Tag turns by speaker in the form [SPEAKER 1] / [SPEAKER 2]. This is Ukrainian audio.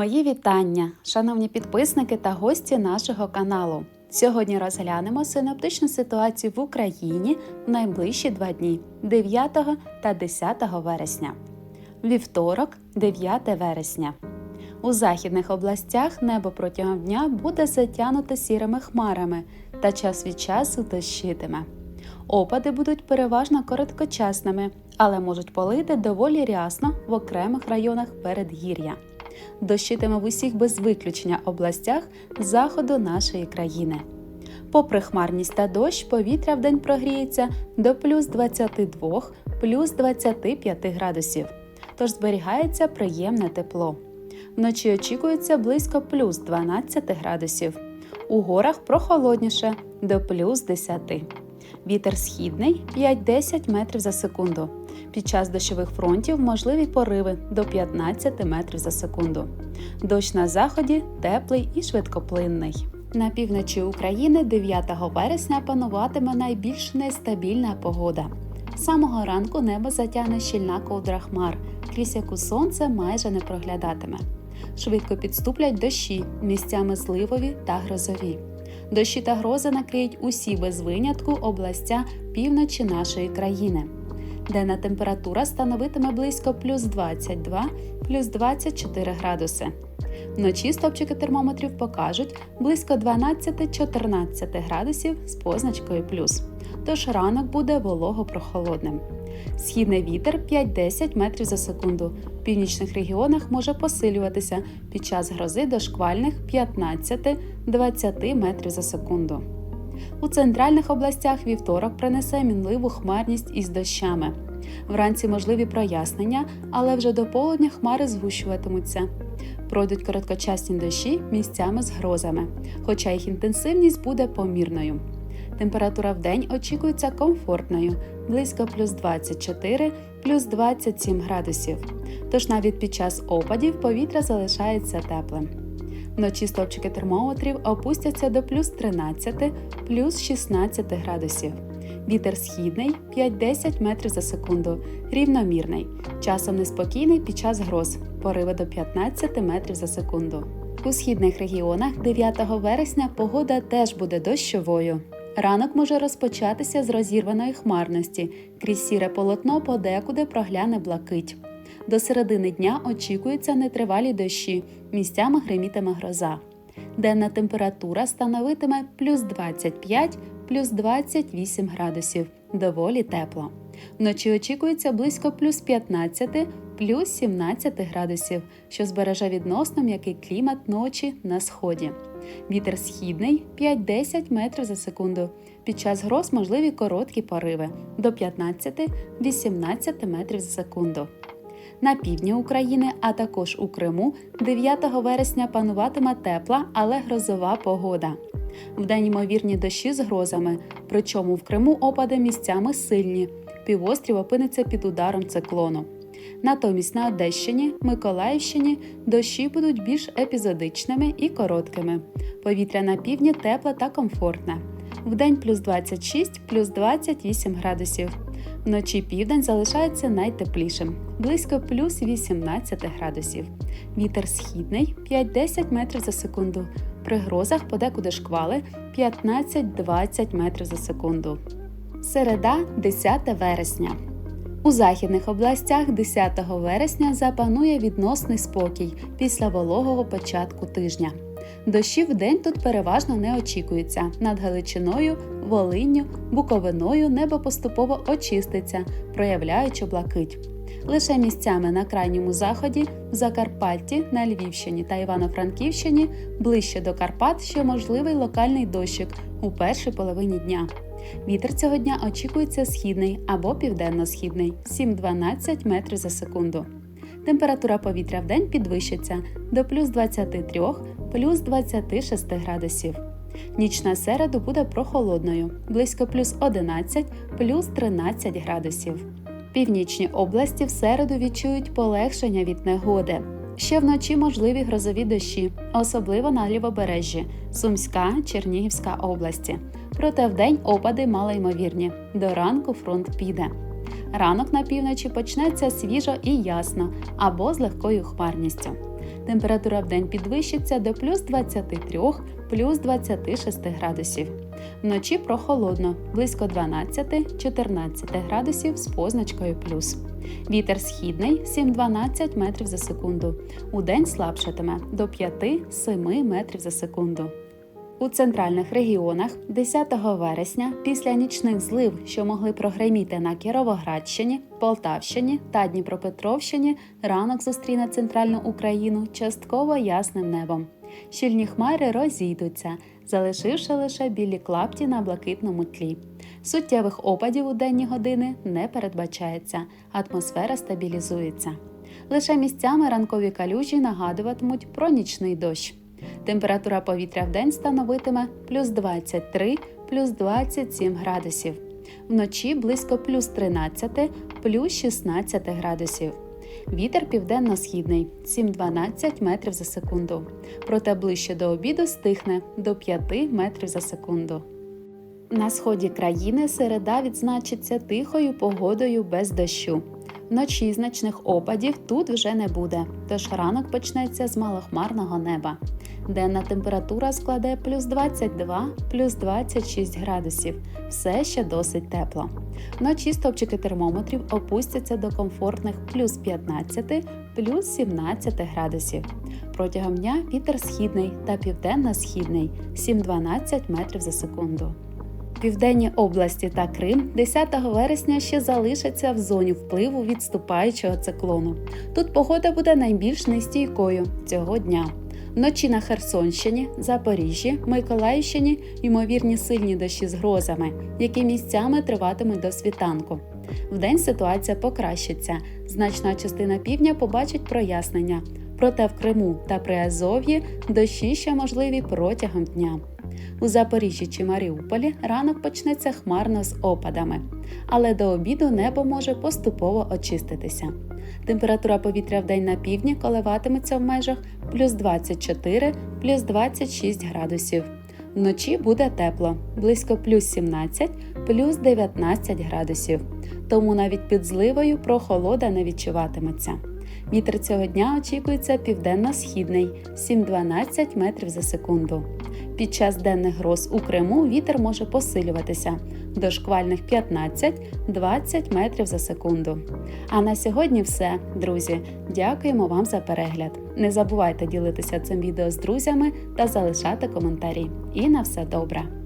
[SPEAKER 1] Мої вітання, шановні підписники та гості нашого каналу. Сьогодні розглянемо синоптичну ситуацію в Україні в найближчі два дні 9 та 10 вересня. Вівторок, 9 вересня. У західних областях небо протягом дня буде затягнуте сірими хмарами та час від часу дощитиме. Опади будуть переважно короткочасними, але можуть полити доволі рясно в окремих районах передгір'я. Дощитиме в усіх без виключення областях заходу нашої країни. Попри хмарність та дощ, повітря вдень прогріється до плюс 22, плюс 25 градусів, тож зберігається приємне тепло. Вночі очікується близько плюс 12 градусів. У горах прохолодніше до плюс 10. Вітер східний 5-10 метрів за секунду. Під час дощових фронтів можливі пориви до 15 метрів за секунду. Дощ на заході теплий і швидкоплинний. На півночі України 9 вересня пануватиме найбільш нестабільна погода. З самого ранку небо затягне щільна ковдра хмар, крізь яку сонце майже не проглядатиме. Швидко підступлять дощі, місцями зливові та грозові. Дощі та грози накриють усі без винятку областя півночі нашої країни. Денна температура становитиме близько плюс 22, плюс 24 градуси. Вночі стопчики термометрів покажуть близько 12-14 градусів з позначкою плюс. Тож ранок буде волого-прохолодним. Східний вітер 5-10 метрів за секунду. В північних регіонах може посилюватися під час грози до шквальних 15-20 метрів за секунду. У центральних областях вівторок принесе мінливу хмарність із дощами. Вранці можливі прояснення, але вже до полудня хмари згущуватимуться. Пройдуть короткочасні дощі місцями з грозами, хоча їх інтенсивність буде помірною. Температура в день очікується комфортною близько плюс 24, плюс 27 градусів. Тож навіть під час опадів повітря залишається теплим. Вночі стопчики термометрів опустяться до плюс 13, плюс 16 градусів. Вітер східний 5-10 метрів за секунду, рівномірний, часом неспокійний під час гроз, пориви до 15 метрів за секунду. У східних регіонах 9 вересня погода теж буде дощовою. Ранок може розпочатися з розірваної хмарності, крізь сіре полотно подекуди прогляне блакить. До середини дня очікуються нетривалі дощі, місцями гримітиме гроза. Денна температура становитиме плюс 25, плюс 28 градусів, доволі тепло. Вночі очікується близько плюс 15, плюс 17 градусів, що збереже відносно м'який клімат ночі на сході. Вітер східний 5-10 метрів за секунду. Під час гроз можливі короткі пориви до 15-18 метрів за секунду. На півдні України, а також у Криму 9 вересня пануватиме тепла, але грозова погода. Вдень ймовірні дощі з грозами, причому в Криму опади місцями сильні. Півострів опиниться під ударом циклону. Натомість на Одещині, Миколаївщині дощі будуть більш епізодичними і короткими. Повітря на півдні тепле та комфортне. Вдень плюс 26, плюс 28 градусів. Вночі південь залишається найтеплішим близько плюс 18 градусів. Вітер східний 5-10 метрів за секунду. При грозах подекуди шквали 15-20 метрів за секунду. Середа 10 вересня. У західних областях 10 вересня запанує відносний спокій після вологого початку тижня. Дощів день тут переважно не очікується. Над Галичиною, Волинню, Буковиною небо поступово очиститься, проявляючи блакить. Лише місцями на крайньому заході, в Закарпатті, на Львівщині та Івано-Франківщині ближче до Карпат ще можливий локальний дощик у першій половині дня. Вітер цього дня очікується східний або південно-східний 7-12 метрів за секунду. Температура повітря в день підвищиться до плюс 23, плюс 26 градусів. Ніч на середу буде прохолодною близько плюс 11, плюс 13 градусів. Північні області в середу відчують полегшення від негоди. Ще вночі можливі грозові дощі, особливо на лівобережжі, Сумська, Чернігівська області. Проте вдень опади малоймовірні. До ранку фронт піде. Ранок на півночі почнеться свіжо і ясно або з легкою хмарністю. Температура в день підвищиться до плюс 23, плюс 26 градусів. Вночі прохолодно, близько 12-14 градусів з позначкою плюс. Вітер східний 7-12 метрів за секунду. Удень слабшатиме до 5-7 метрів за секунду. У центральних регіонах 10 вересня після нічних злив, що могли прогреміти на Кіровоградщині, Полтавщині та Дніпропетровщині, ранок зустріне центральну Україну частково ясним небом. Щільні хмари розійдуться, залишивши лише білі клапті на блакитному тлі. Суттєвих опадів у денні години не передбачається, атмосфера стабілізується. Лише місцями ранкові калюжі нагадуватимуть про нічний дощ. Температура повітря в день становитиме плюс 23, плюс 27 градусів. Вночі близько плюс 13, плюс 16 градусів. Вітер південно-східний 7-12 метрів за секунду. Проте ближче до обіду стихне до 5 метрів за секунду. На сході країни середа відзначиться тихою погодою без дощу. Вночі значних опадів тут вже не буде, тож ранок почнеться з малохмарного неба. Денна температура складе плюс 22, плюс 26 градусів. Все ще досить тепло. Вночі стопчики термометрів опустяться до комфортних плюс 15, плюс 17 градусів. Протягом дня вітер східний та південно-східний 7-12 метрів за секунду. Південні області та Крим 10 вересня ще залишаться в зоні впливу відступаючого циклону. Тут погода буде найбільш нестійкою цього дня. Вночі на Херсонщині, Запоріжжі, Миколаївщині ймовірні сильні дощі з грозами, які місцями триватимуть до світанку. Вдень ситуація покращиться. Значна частина півдня побачить прояснення. Проте в Криму та Приазов'ї дощі ще можливі протягом дня. У Запоріжжі чи Маріуполі ранок почнеться хмарно з опадами, але до обіду небо може поступово очиститися. Температура повітря в день на півдні коливатиметься в межах плюс 24, плюс 26 градусів. Вночі буде тепло, близько плюс 17, плюс 19 градусів. Тому навіть під зливою прохолода не відчуватиметься. Вітер цього дня очікується південно-східний 7-12 метрів за секунду. Під час денних гроз у Криму вітер може посилюватися до шквальних 15-20 метрів за секунду. А на сьогодні все, друзі. Дякуємо вам за перегляд. Не забувайте ділитися цим відео з друзями та залишати коментарі. І на все добре!